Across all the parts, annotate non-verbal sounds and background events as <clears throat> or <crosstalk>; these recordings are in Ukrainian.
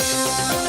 Música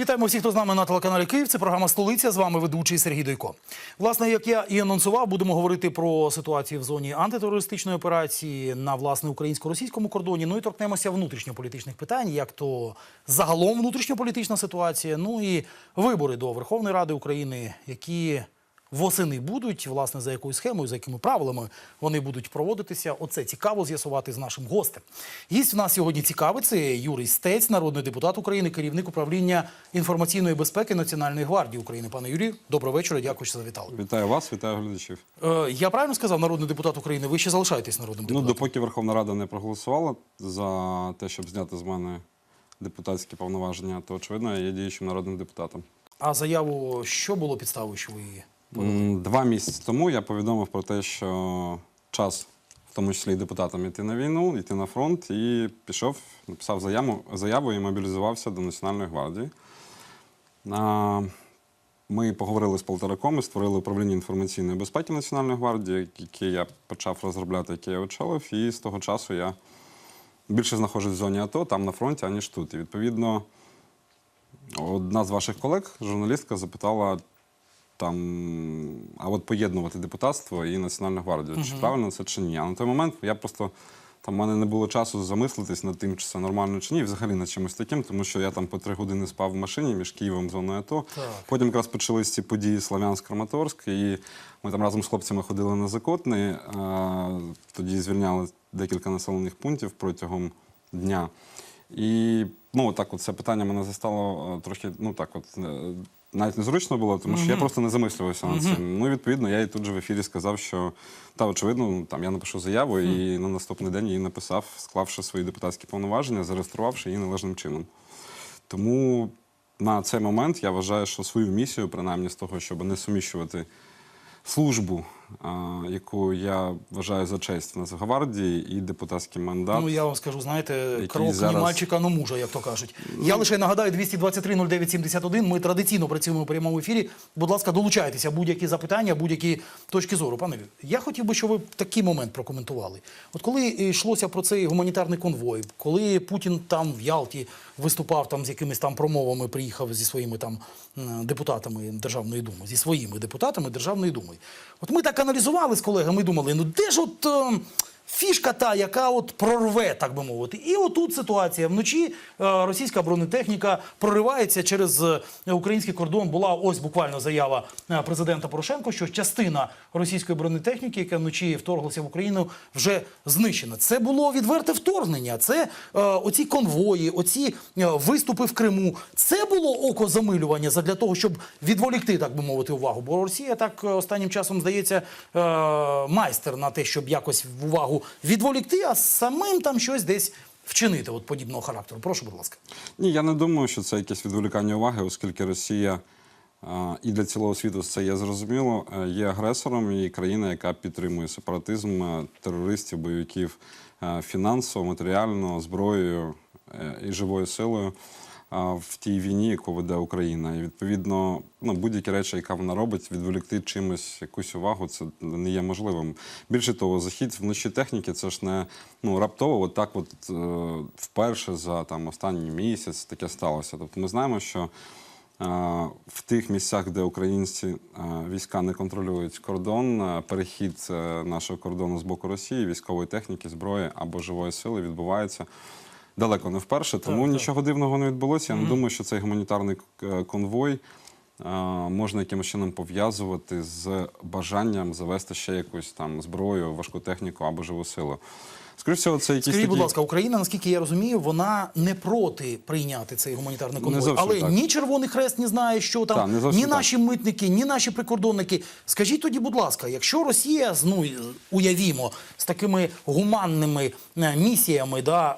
Вітаємо всіх, хто з нами на телеканалі Київ. Це програма Столиця. З вами ведучий Сергій Дойко. Власне, як я і анонсував, будемо говорити про ситуацію в зоні антитерористичної операції на власне українсько-російському кордоні. Ну і торкнемося внутрішньополітичних питань, як то загалом внутрішньополітична ситуація. Ну і вибори до Верховної Ради України, які восени будуть, власне, за якою схемою, за якими правилами вони будуть проводитися. Оце цікаво з'ясувати з нашим гостем. Гість в нас сьогодні цікавий. Це Юрій Стець, народний депутат України, керівник управління інформаційної безпеки Національної гвардії України. Пане Юрію, доброго вечора. Дякую, що завітали. Вітаю вас, вітаю глядачів. Е, я правильно сказав, народний депутат України. Ви ще залишаєтесь народним Ну, допоки Верховна Рада не проголосувала за те, щоб зняти з мене депутатські повноваження, то очевидно я є діючим народним депутатом. А заяву що було підставою, що ви її? Два місяці тому я повідомив про те, що час, в тому числі і депутатам, йти на війну, йти на фронт, і пішов, написав заяву, заяву і мобілізувався до Національної гвардії. Ми поговорили з полтораком і створили управління інформаційної безпеки Національної гвардії, яке я почав розробляти, яке я очолив, і з того часу я більше знаходжусь в зоні АТО, там на фронті, аніж тут. І відповідно, одна з ваших колег, журналістка, запитала там, а от поєднувати депутатство і Національну гвардію. Чи правильно це чи ні? А на той момент я просто там в мене не було часу замислитись над тим, чи це нормально чи ні, взагалі над чимось таким, тому що я там по три години спав в машині між Києвом і зоною АТО. Так. Потім якраз почались ці події Слов'янськ-Краматорськ, і ми там разом з хлопцями ходили на Закотний. а, Тоді звільняли декілька населених пунктів протягом дня. І ну, так, от це питання мене застало е, трохи, ну так, от е, навіть незручно було, тому що я просто не замислювався над цим. Ну, і, відповідно, я і тут же в ефірі сказав, що та очевидно, ну, там я напишу заяву, і на наступний день її написав, склавши свої депутатські повноваження, зареєструвавши її належним чином. Тому на цей момент я вважаю, що свою місію, принаймні з того, щоб не суміщувати службу, яку я вважаю за честь в Нацгвардії, і депутатський мандат. Ну я вам скажу, знаєте, крок зараз- ні мальчика, но мужа, як то кажуть. Я лише нагадаю 223 09 71. Ми традиційно працюємо у прямому ефірі. Будь ласка, долучайтеся будь-які запитання, будь-які точки зору. Пане, я хотів би, щоб ви такий момент прокоментували. От коли йшлося про цей гуманітарний конвой, коли Путін там в Ялті виступав там з якимись там промовами, приїхав зі своїми там депутатами Державної думи, зі своїми депутатами Державної думи. От ми так аналізували з колегами і думали, ну де ж от. Фішка та, яка от прорве, так би мовити. І отут ситуація. Вночі е, російська бронетехніка проривається через е, український кордон. Була ось буквально заява е, президента Порошенко, що частина російської бронетехніки, яка вночі вторглася в Україну, вже знищена. Це було відверте вторгнення. Це е, оці конвої, оці виступи в Криму. Це було око замилювання для того, щоб відволікти, так би мовити, увагу. Бо Росія так останнім часом здається е, майстер на те, щоб якось в увагу відволікти, а самим там щось десь вчинити от подібного характеру. Прошу, будь ласка. Ні, я не думаю, що це якесь відволікання уваги, оскільки Росія а, і для цілого світу це є зрозуміло, е, є агресором і країна, яка підтримує сепаратизм е, терористів, бойовиків е, фінансово, матеріально, зброєю і живою силою в тій війні, яку веде Україна. І відповідно, ну, будь-які речі, яка вона робить, відволікти чимось якусь увагу, це не є можливим. Більше того, захід вночі техніки це ж не ну, раптово, от так от е, вперше за там останній місяць таке сталося. Тобто ми знаємо, що е, в тих місцях, де українці е, війська не контролюють кордон, перехід нашого кордону з боку Росії, військової техніки, зброї або живої сили відбувається. Далеко не вперше, тому так. нічого дивного не відбулося. Я не думаю, що цей гуманітарний е, конвой можна якимось чином пов'язувати з бажанням завести ще якусь там зброю, важку техніку або живу силу. Скоріше всього, це якісь Скажіть, такі... будь ласка, Україна, наскільки я розумію, вона не проти прийняти цей гуманітарний конвой. Але так. ні Червоний Хрест не знає, що там, зовсім ні так. наші митники, ні наші прикордонники. Скажіть тоді, будь ласка, якщо Росія ну, уявімо, з такими гуманними е, місіями, да,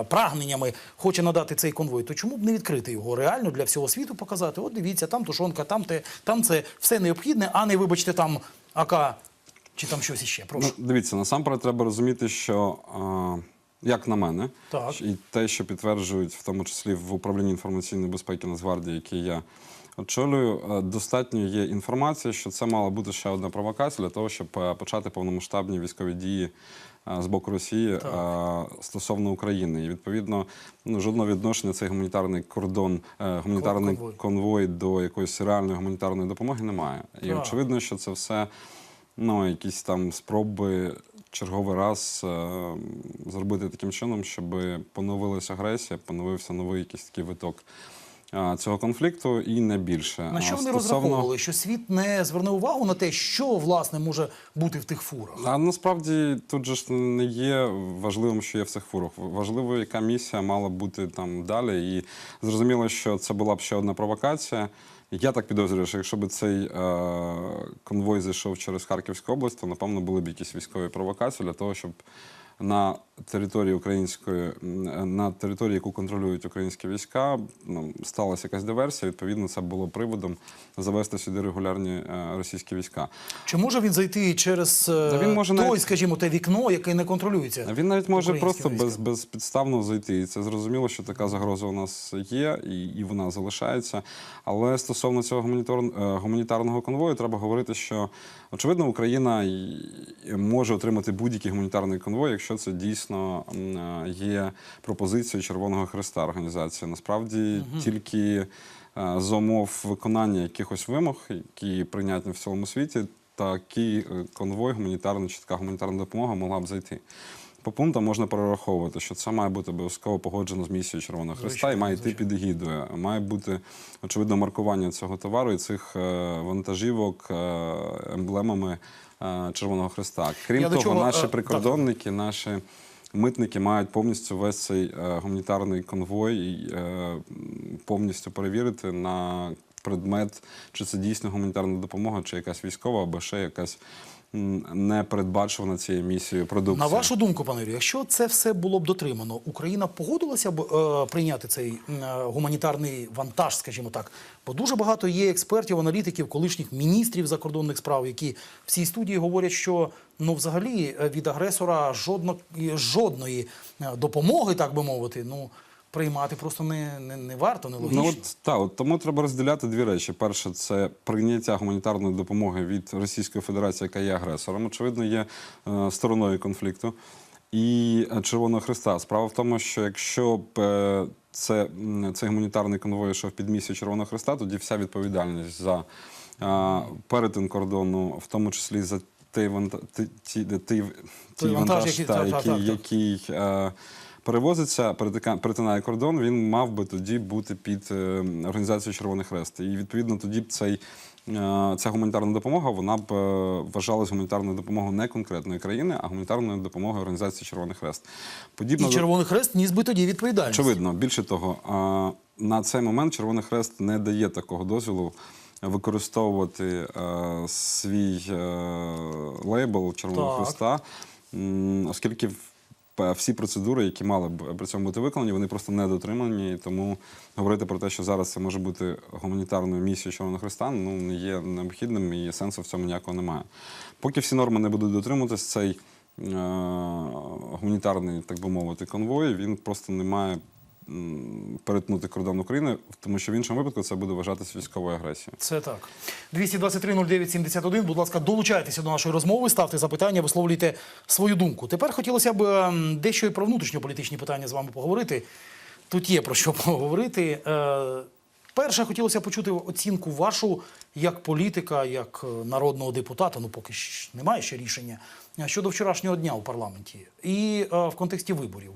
е, прагненнями хоче надати цей конвой, то чому б не відкрити його реально для всього світу показати? От дивіться, там тушонка, там те, там це все необхідне, а не вибачте там АК чи там щось іще. Прошу. Ну, дивіться, насамперед треба розуміти, що як на мене, Так. і те, що підтверджують, в тому числі в управлінні інформаційної безпеки Нацгвардії, який я очолюю, е, достатньо є інформації, що це мала бути ще одна провокація для того, щоб е, почати повномасштабні військові дії е, з боку Росії е, стосовно України. І відповідно ну, жодного відношення цей гуманітарний кордон, е, гуманітарний Конвой. конвой до якоїсь реальної гуманітарної допомоги немає. І Так. очевидно, що це все ну, якісь там спроби черговий раз е, зробити таким чином, щоб поновилася агресія, поновився новий якийсь такий виток е, цього конфлікту, і не більше. На що вони стосовно- розраховували? Що світ не зверне увагу на те, що власне може бути в тих фурах? А насправді тут же ж не є важливим, що є в цих фурах. Важливо, яка місія мала бути там далі. І зрозуміло, що це була б ще одна провокація. Я так підозрюю, що якщо б цей е, конвой зайшов через Харківську область, то напевно були б якісь військові провокації для того, щоб на території української, на території, яку контролюють українські війська, ну, сталася якась диверсія. Відповідно, це було приводом завести сюди регулярні е, російські війська. Чи може він зайти через е, Та він може той, навіть- скажімо, те вікно, яке не контролюється? Він навіть може просто без, безпідставно зайти. І це зрозуміло, що така загроза у нас є, і, і вона залишається. Але стосовно цього гуманітар, е, гуманітарного конвою, треба говорити, що очевидно Україна може отримати будь-який гуманітарний конвой, якщо це дійсно м, е, є пропозицією Червоного Христа організації. Насправді тільки е, за умов виконання якихось вимог, які прийнятні в цілому світі, такий е, конвой, гуманітарний чи така гуманітарна допомога могла б зайти. По пунктам можна перераховувати, що це має бути обов'язково погоджено з місією Червоного Христа і має йти під егідою. Має бути очевидно маркування цього товару і цих вантажівок емблемами Червоного Христа. Крім Я того, чого, наші прикордонники, наші митники мають повністю весь цей е, гуманітарний конвой е, повністю перевірити на предмет, чи це дійсно гуманітарна допомога, чи якась військова, або ще якась не передбачувана цією місією продукція. На вашу думку, пане Юрію, якщо це все було б дотримано, Україна погодилася б е, прийняти цей е, гуманітарний вантаж, скажімо так. Бо дуже багато є експертів, аналітиків, колишніх міністрів закордонних справ, які в цій студії говорять, що ну взагалі е, від агресора жодно, жодної е, допомоги, так би мовити, ну приймати просто не, не, не варто, не логічно. Ну от так, от тому треба розділяти дві речі. Перше, це прийняття гуманітарної допомоги від Російської Федерації, яка є агресором. Очевидно, є е, стороною конфлікту. І е, Червоного Христа. Справа в тому, що якщо б е, це, цей гуманітарний конвой йшов під місію Червоного Христа, тоді вся відповідальність за е, перетин кордону, в тому числі за той вантаж, вантаж, який- перевозиться, перетинає кордон, він мав би тоді бути під е, організацією Червоний Хрест. І відповідно тоді б цей. е, Ця гуманітарна допомога вона б е, вважалась гуманітарною допомогою не конкретної країни, а гуманітарною допомогою організації Червоний Хрест. Подібно І Червоний Хрест ніс би тоді відповідальність. Очевидно, більше того, на цей момент Червоний Хрест не дає такого дозволу використовувати е, свій е, лейбл Червоного Так. Хреста, оскільки всі процедури, які мали б при цьому бути виконані, вони просто не дотримані. Тому говорити про те, що зараз це може бути гуманітарною місією Червоного Христа, ну не є необхідним і сенсу в цьому ніякого немає. Поки всі норми не будуть дотримуватись, цей е, гуманітарний, так би мовити, конвой, він просто не має перетнути кордон України, тому що в іншому випадку це буде вважатися військовою агресією. Це так. 223-09-71, будь ласка, долучайтеся до нашої розмови, ставте запитання, висловлюйте свою думку. Тепер хотілося б ем, дещо і про внутрішньополітичні питання з вами поговорити. Тут є про що поговорити. Е, Перше, хотілося почути оцінку вашу як політика, як е, народного депутата, ну поки ж немає ще рішення, е, щодо вчорашнього дня у парламенті і в контексті виборів.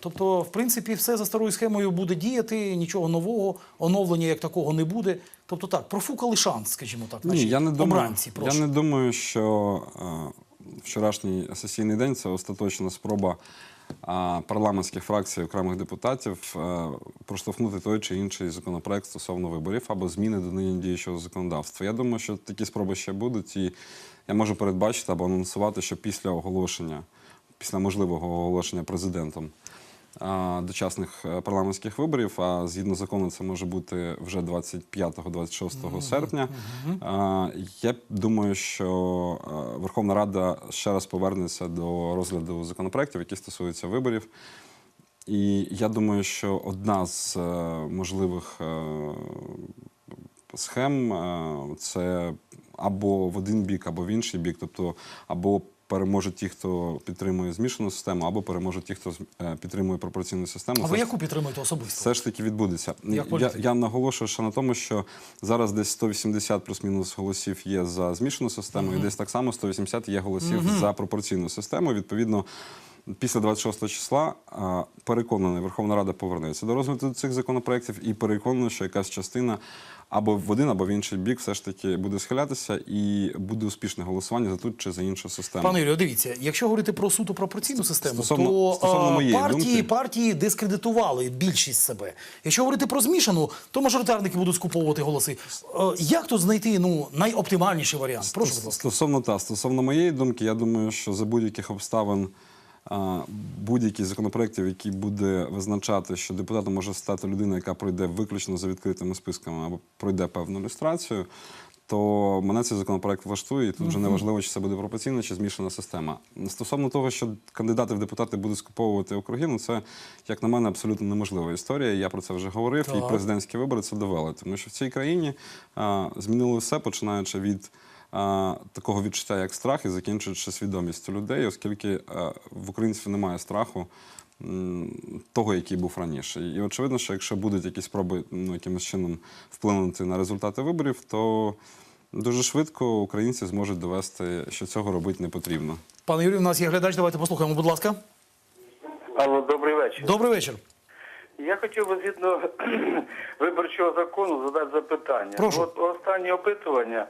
Тобто, в принципі, все за старою схемою буде діяти, нічого нового, оновлення як такого не буде. Тобто так, профукали шанс, скажімо так, наші Ні, я не думаю, обранці. Прошу. я не думаю, що е, вчорашній сесійний день це остаточна спроба парламентських фракцій окремих депутатів е, проштовхнути той чи інший законопроект стосовно виборів або зміни до нині діючого законодавства. Я думаю, що такі спроби ще будуть, і я можу передбачити або анонсувати, що після оголошення, після можливого оголошення президентом дочасних е, парламентських виборів. А згідно закону, це може бути вже 25-26 серпня. Я думаю, що е, Верховна Рада ще раз повернеться до розгляду законопроєктів, які стосуються виборів. І я думаю, що одна з е, можливих схем це або в один бік, або в інший бік, тобто або переможуть ті, хто підтримує змішану систему, або переможуть ті, хто е, підтримує пропорційну систему. А ви яку підтримуєте особисто? все ж таки відбудеться. Як Я, я наголошую ще на тому, що зараз десь 180 плюс-мінус голосів є за змішану систему, і десь так само 180 є голосів за пропорційну систему. Відповідно, після 26 числа переконаний, Верховна Рада повернеться до розгляду цих законопроєктів і переконаний, що якась частина або в один, або в інший бік все ж таки буде схилятися і буде успішне голосування за ту чи за іншу систему. Пане Юрію, дивіться, якщо говорити про суто пропорційну систему, Стосовно- то стосовно партії, думки- партії дискредитували більшість себе. Якщо говорити про змішану, то мажоритарники будуть скуповувати голоси. Е, Як тут знайти ну найоптимальніший варіант? Прошу, будь ласка. Стосовно та стосовно моєї думки, я думаю, що за будь-яких обставин а, будь-які законопроєктів, які буде визначати, що депутатом може стати людина, яка пройде виключно за відкритими списками або пройде певну люстрацію. То мене цей законопроект влаштує, і тут вже не важливо, чи це буде пропорційна чи змішана система. Стосовно того, що кандидати в депутати будуть скуповувати округи, ну це, як на мене, абсолютно неможлива історія. Я про це вже говорив, Так. і президентські вибори це довели. Тому що в цій країні а, змінили все, починаючи від такого відчуття, як страх, і закінчуючи свідомістю людей, оскільки в українців немає страху. Того, який був раніше, і очевидно, що якщо будуть якісь спроби ну, якимось чином вплинути на результати виборів, то дуже швидко українці зможуть довести, що цього робити не потрібно. Пане Юрію, у нас є глядач. Давайте послухаємо, будь ласка. Алло, добрий вечір. Добрий вечір. Я хотів би згідно <clears throat> виборчого закону задати запитання. Прошу. От останнє опитування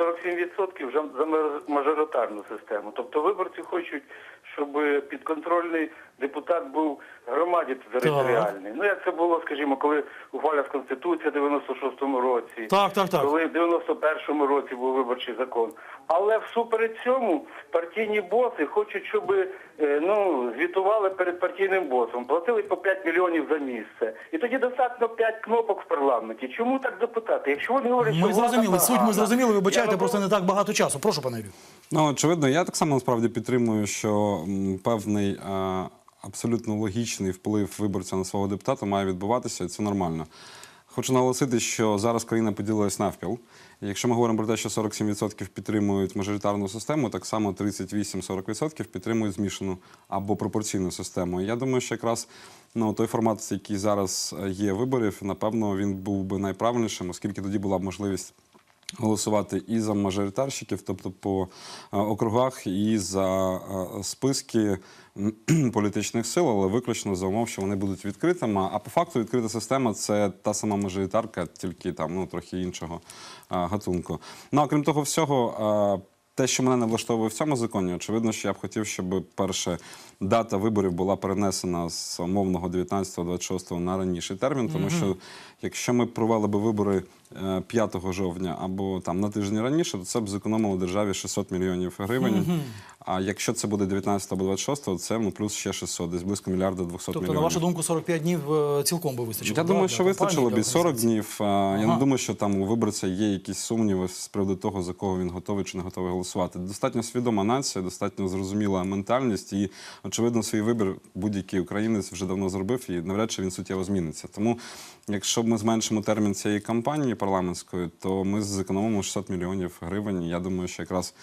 47% вже за мажоритарну систему. Тобто виборці хочуть, щоб підконтрольний депутат був громаді територіальний. Ну як це було, скажімо, коли ухвалялась Конституція в 96-му році. Так, так, так. Коли в 91-му році був виборчий закон. Але всупереч цьому партійні боси хочуть, щоб е, ну, звітували перед партійним босом, платили по 5 мільйонів за місце. І тоді достатньо 5 кнопок в парламенті. Чому так депутати? Якщо вони говорять, що Ми влада зрозуміли. Суть ми зрозуміли. Вибачайте, я просто не так багато часу. Прошу, пане Юрію. Ну, очевидно, я так само насправді підтримую, що певний е, абсолютно логічний вплив виборця на свого депутата має відбуватися, і це нормально. Хочу наголосити, що зараз країна поділилась навпіл. Якщо ми говоримо про те, що 47% підтримують мажоритарну систему, так само 38-40% підтримують змішану або пропорційну систему. Я думаю, що якраз ну, той формат, який зараз е, є виборів, напевно, він був би найправильнішим, оскільки тоді була б можливість голосувати і за мажоритарщиків, тобто по е, округах, і за е, списки <clears throat> політичних сил, але виключно за умов, що вони будуть відкритими. А по факту відкрита система це та сама мажоритарка, тільки там ну трохи іншого е, гатунку. Ну а крім того всього. те, що мене не влаштовує в цьому законі, очевидно, що я б хотів, щоб перше дата виборів була перенесена з умовного 19-26 на раніший термін, тому що якщо ми провели би вибори 5 жовтня або там на тиждень раніше, то це б зекономило державі 600 мільйонів гривень. А якщо це буде 19 або 26, то це ну, плюс ще 600, десь близько мільярда 200 Тобто, мільйонів. на вашу думку, 45 днів е, цілком би вистачило. Я думаю, що вистачило б для 40 днів. А, Я не думаю, що там у виборця є якісь сумніви з приводу того, за кого він готовий чи не готовий голосувати. Достатньо свідома нація, достатньо зрозуміла ментальність, і очевидно, свій вибір будь-який українець вже давно зробив, і навряд чи він суттєво зміниться. Тому, якщо ми зменшимо термін цієї кампанії парламентської, то ми зекономимо 600 мільйонів гривень. Я думаю, що якраз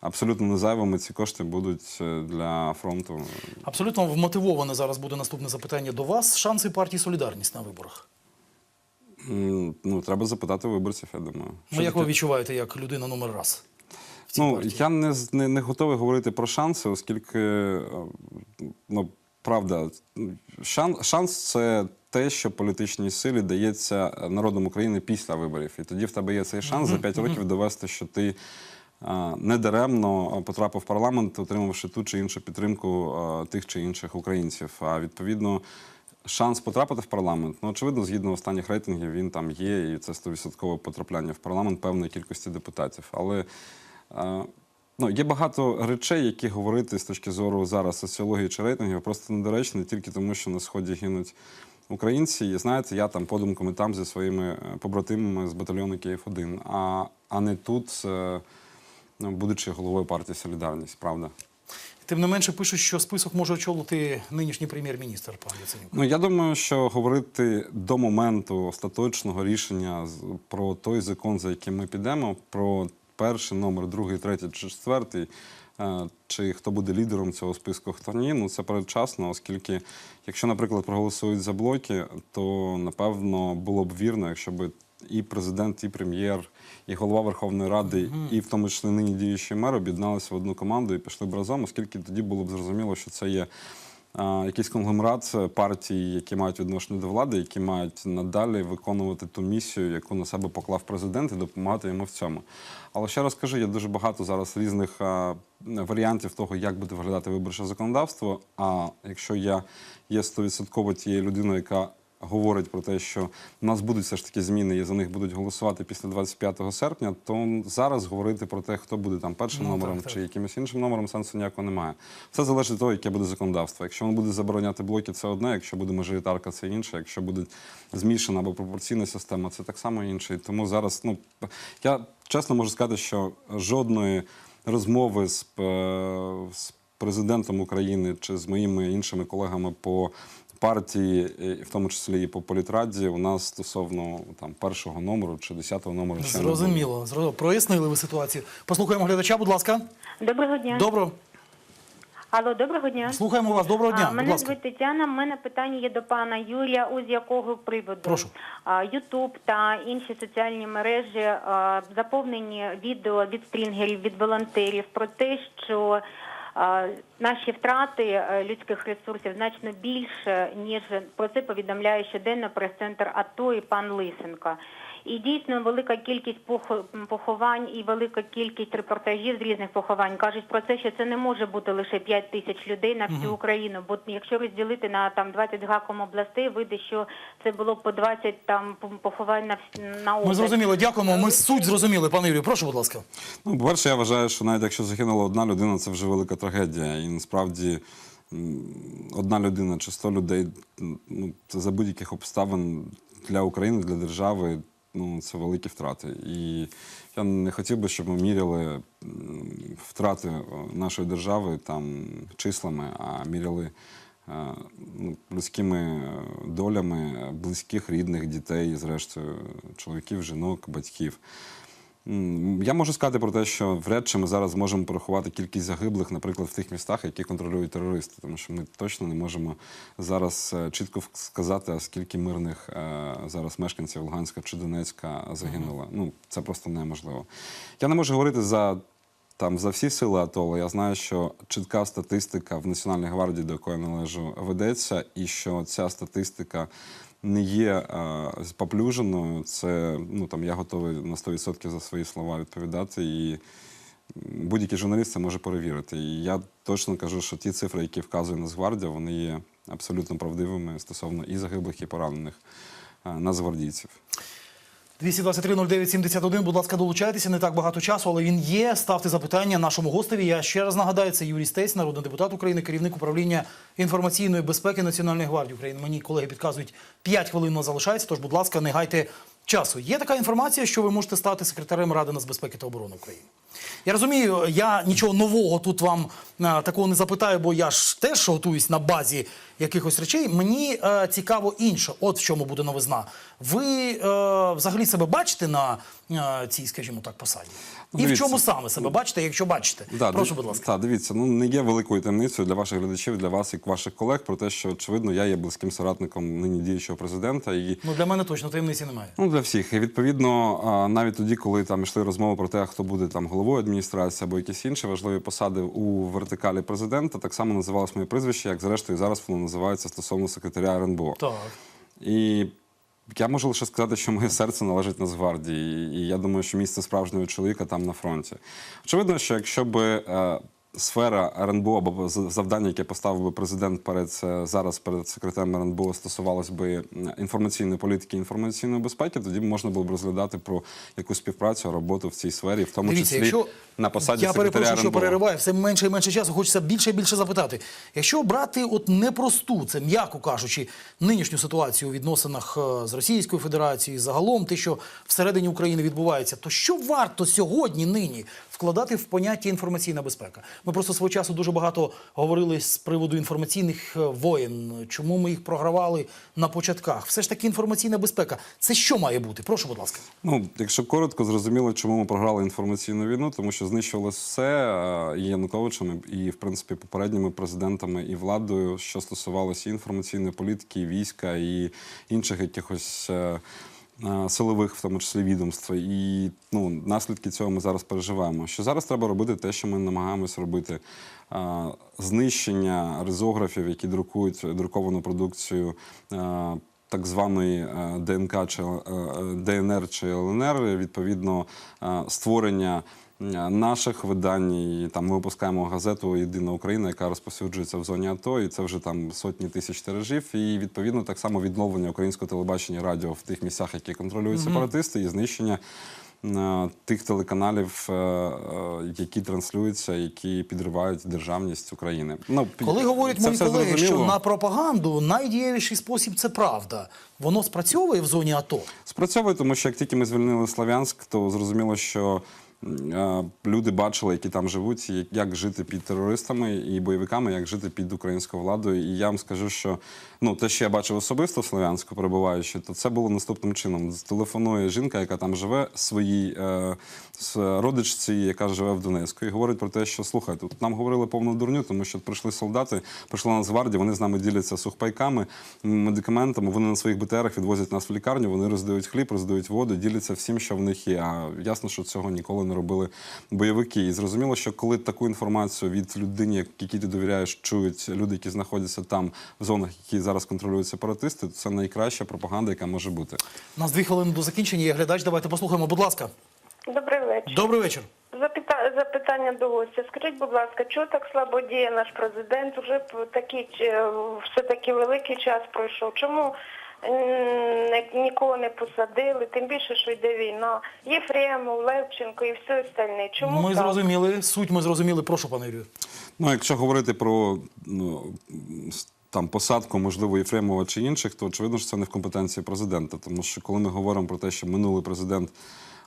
абсолютно незайвими ці кошти будуть е, для фронту. Абсолютно вмотивоване зараз буде наступне запитання до вас. Шанси партії Солідарність на виборах. Ну, треба запитати виборців, я думаю. Ну, як ви відчуваєте, як людина номер раз? Ну, партії? я не, не, не готовий говорити про шанси, оскільки, е, ну, правда, шан, шанс це те, що політичній силі дається народом України після виборів. І тоді в тебе є цей шанс за 5 років довести, що ти е, недаремно потрапив в парламент, отримавши ту чи іншу підтримку е, тих чи інших українців. А відповідно. Шанс потрапити в парламент, ну очевидно, згідно останніх рейтингів, він там є, і це 100% потрапляння в парламент певної кількості депутатів. Але е, Ну, є багато речей, які говорити з точки зору зараз соціології чи рейтингів, просто недоречно, тільки тому, що на сході гинуть українці. І знаєте, я там подумками там зі своїми е, побратимами з батальйону Київ 1 а, а не тут, е, ну, будучи головою партії Солідарність, правда. Тим не менше пишуть, що список може очолити нинішній прем'єр-міністр пан Яценюк. Ну я думаю, що говорити до моменту остаточного рішення про той закон, за яким ми підемо, про перший номер, другий, третій четвертий, чи хто буде лідером цього списку, хто ні, ну це передчасно, оскільки, якщо, наприклад, проголосують за блоки, то напевно було б вірно, якщо б і президент, і прем'єр, і голова Верховної Ради, і в тому числі нині діючий мер об'єдналися в одну команду і пішли б разом, оскільки тоді було б зрозуміло, що це є якийсь конгломерат партій, які мають відношення до влади, які мають надалі виконувати ту місію, яку на себе поклав президент, і допомагати йому в цьому. Але ще раз кажу, є дуже багато зараз різних варіантів того, як буде виглядати виборче законодавство. А якщо я є стовідсотково тією людиною, яка говорить про те, що у нас будуть все ж таки зміни і за них будуть голосувати після 25 серпня, то зараз говорити про те, хто буде там першим Ну, номером так, так. чи якимось іншим номером, сенсу ніякого немає. Все залежить від того, яке буде законодавство. Якщо воно буде забороняти блоки, це одне. Якщо буде мажоритарка, це інше. Якщо буде змішана або пропорційна система, це так само інше. І тому зараз, ну я чесно можу сказати, що жодної розмови з, е, з президентом України чи з моїми іншими колегами по партії, і в тому числі і по політраді, у нас стосовно там першого номеру чи десятого номеру ще. Зрозуміло, зрозуміло. Прояснили ви ситуацію. Послухаємо глядача, будь ласка. Доброго дня. Добро. Алло, доброго дня. Слухаємо вас. Доброго дня. А, Будь мене ласка. звуть Тетяна. У мене питання є до пана Юрія. У з якого приводу Прошу. Ютуб та інші соціальні мережі а, заповнені відео від стрінгерів, від волонтерів про те, що наші втрати е, людських ресурсів значно більше ніж про це повідомляє щоденно прес-центр АТО і пан Лисенко. І дійсно велика кількість поховань і велика кількість репортажів з різних поховань кажуть про це, що це не може бути лише 5 тисяч людей на всю Україну. Бо якщо розділити на там 20 гаком областей, вийде, що це було по 20 там поховань на на Ми область. зрозуміли, дякуємо. Ми суть зрозуміли, пане Юрію. Прошу, будь ласка. Ну, по-перше, я вважаю, що навіть якщо загинула одна людина, це вже велика трагедія. І насправді одна людина чи сто людей ну, це за будь-яких обставин для України, для держави. Ну, це великі втрати. І я не хотів би, щоб ми міряли втрати нашої держави там числами, а міряли е, ну, людськими е, долями близьких, рідних, дітей, зрештою, чоловіків, жінок, батьків. Я можу сказати про те, що вряд чи ми зараз зможемо порахувати кількість загиблих, наприклад, в тих містах, які контролюють терористи, тому що ми точно не можемо зараз е, чітко сказати, скільки мирних е, зараз мешканців Луганська чи Донецька загинуло. Ну це просто неможливо. Я не можу говорити за. Там за всі сили АТО, але я знаю, що чітка статистика в Національній гвардії, до якої належу, ведеться, і що ця статистика не є поплюженою. Це ну там я готовий на 100% за свої слова відповідати. І будь-який журналіст це може перевірити. І я точно кажу, що ті цифри, які вказує Нацгвардія, вони є абсолютно правдивими стосовно і загиблих, і поранених нацгвардійців. 223-09-71, будь ласка, долучайтеся, не так багато часу, але він є. Ставте запитання нашому гостеві. Я ще раз нагадаю, це Юрій Стець, народний депутат України, керівник управління інформаційної безпеки Національної гвардії України. Мені колеги підказують, 5 хвилин нас залишається, тож, будь ласка, не гайте часу. Є така інформація, що ви можете стати секретарем Ради нацбезпеки та оборони України. Я розумію, я нічого нового тут вам а, такого не запитаю, бо я ж теж готуюсь на базі якихось речей. Мені е, цікаво інше. От в чому буде новизна. Ви е, взагалі себе бачите на е, цій, скажімо так, посаді? І в чому саме себе бачите, якщо бачите? Да, Прошу, будь ласка. Та, дивіться, ну не є великою таємницею для ваших глядачів, для вас, як ваших колег, про те, що очевидно я є близьким соратником нині діючого президента. І Ну для мене точно таємниці немає. Ну, для всіх. І відповідно, навіть тоді, коли там йшли розмови про те, хто буде там головою адміністрації або якісь інші важливі посади у вертикалі президента, так само називалось моє прізвище, як зрештою зараз воно називається стосовно секретаря РНБО. Так. І я можу лише сказати, що моє серце належить Нацгвардії, і я думаю, що місце справжнього чоловіка там на фронті. Очевидно, що якщо би е, сфера РНБО або завдання, яке поставив би президент перед е, зараз перед секретарем РНБО, стосувалось би інформаційної політики, інформаційної безпеки, тоді можна було б розглядати про якусь співпрацю, роботу в цій сфері, в тому Дивіться, числі якщо на посаді я секретаря перепрошую, що РНБО. перериваю, все менше і менше часу. Хочеться більше і більше запитати. Якщо брати от непросту, це м'яко кажучи, нинішню ситуацію у відносинах е, з Російською Федерацією, загалом те, що всередині України відбувається, то що варто сьогодні нині вкладати в поняття інформаційна безпека? Ми просто свого часу дуже багато говорили з приводу інформаційних е, воєн. Чому ми їх програвали на початках? Все ж таки інформаційна безпека. Це що має бути? Прошу, будь ласка. Ну, якщо коротко, зрозуміло, чому ми програли інформаційну війну, тому що знищувалось все е, і Януковичем, і в принципі попередніми президентами і владою, що стосувалося інформаційної політики, війська, і інших якихось. Е, Силових, в тому числі відомств, і ну наслідки цього ми зараз переживаємо. Що зараз треба робити те, що ми намагаємось робити: Е, знищення ризографів, які друкують друковану продукцію е, так званої ДНК чи ДНР чи ЛНР, відповідно створення наших видань. І, там ми випускаємо газету Єдина Україна, яка розповсюджується в зоні АТО, і це вже там сотні тисяч тиражів. І відповідно так само відновлення українського телебачення і радіо в тих місцях, які контролюють сепаратисти, і знищення. е, Тих телеканалів, е, е, які транслюються, які підривають державність України. Ну Коли говорять мої колеги, що на пропаганду найдієвіший спосіб це правда. Воно спрацьовує в зоні АТО. Спрацьовує, тому що як тільки ми звільнили Слов'янськ, то зрозуміло, що е, люди бачили, які там живуть, як- жити під терористами і бойовиками, як жити під українською владою. І я вам скажу, що ну те, що я бачив особисто в Слов'янську, перебуваючи, то це було наступним чином. Телефонує жінка, яка там живе, своїй е, родичці, яка живе в Донецьку, і говорить про те, що слухайте, тут нам говорили повну дурню, тому що прийшли солдати, прийшла Нацгвардія, вони з нами діляться сухпайками, медикаментами. Вони на своїх БТРах відвозять нас в лікарню, вони роздають хліб, роздають воду, діляться всім, що в них є. А ясно, що цього ніколи не робили бойовики. І зрозуміло, що коли таку інформацію від людини, якій ти довіряєш, чують люди, які знаходяться там в зонах, які зараз контролюють сепаратисти, то це найкраща пропаганда, яка може бути. У нас дві хвилини до закінчення. Є глядач. Давайте послухаємо. Будь ласка, Добрий вечір. добрий вечір. Запита... Запитання до гостя. Скажіть, будь ласка, чого так слабо діє наш президент? Уже такий е, все-таки великий час пройшов. Чому нікого не посадили? Тим більше, що йде війна. Єфремов, Левченко і все остальне. Чому Ми так? зрозуміли. Суть ми зрозуміли. Прошу, пане Юрію. Ну, якщо говорити про ну, там посадку, можливо, Єфремова чи інших, то очевидно, що це не в компетенції президента. Тому що коли ми говоримо про те, що минулий президент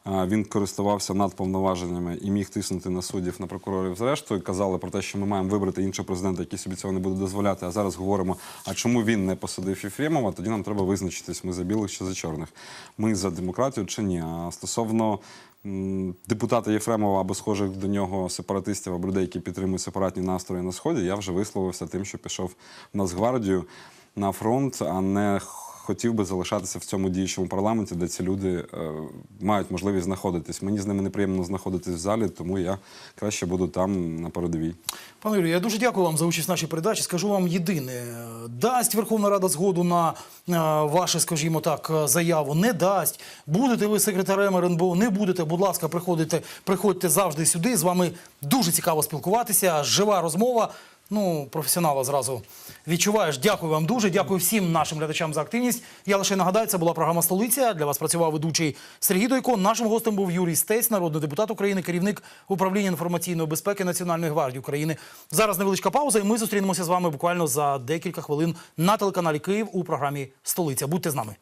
він користувався надповноваженнями і міг тиснути на суддів, на прокурорів, зрештою, казали про те, що ми маємо вибрати іншого президента, який собі цього не буде дозволяти. А зараз говоримо, а чому він не посадив Єфремова, тоді нам треба визначитись, ми за білих чи за чорних. Ми за демократію чи ні. А стосовно депутата Єфремова або схожих до нього сепаратистів або людей, які підтримують сепаратні настрої на сході, я вже висловився тим, що пішов в Нацгвардію на фронт, а не хотів би залишатися в цьому діючому парламенті, де ці люди е, мають можливість знаходитись. Мені з ними неприємно знаходитись в залі, тому я краще буду там на передовій. Пане Юрію, я дуже дякую вам за участь в нашій передачі. Скажу вам єдине: дасть Верховна Рада згоду на е, ваше, скажімо так, е, заяву, не дасть. Будете ви секретарем РНБО, не будете. Будь ласка, приходьте, приходьте завжди сюди. З вами дуже цікаво спілкуватися. Жива розмова. Ну, професіонала зразу відчуваєш. Дякую вам дуже. Дякую всім нашим глядачам за активність. Я лише нагадаю, це була програма Столиця. Для вас працював ведучий Сергій Дойко. Нашим гостем був Юрій Стець, народний депутат України, керівник управління інформаційної безпеки Національної гвардії України. Зараз невеличка пауза, і ми зустрінемося з вами буквально за декілька хвилин на телеканалі Київ у програмі Столиця. Будьте з нами.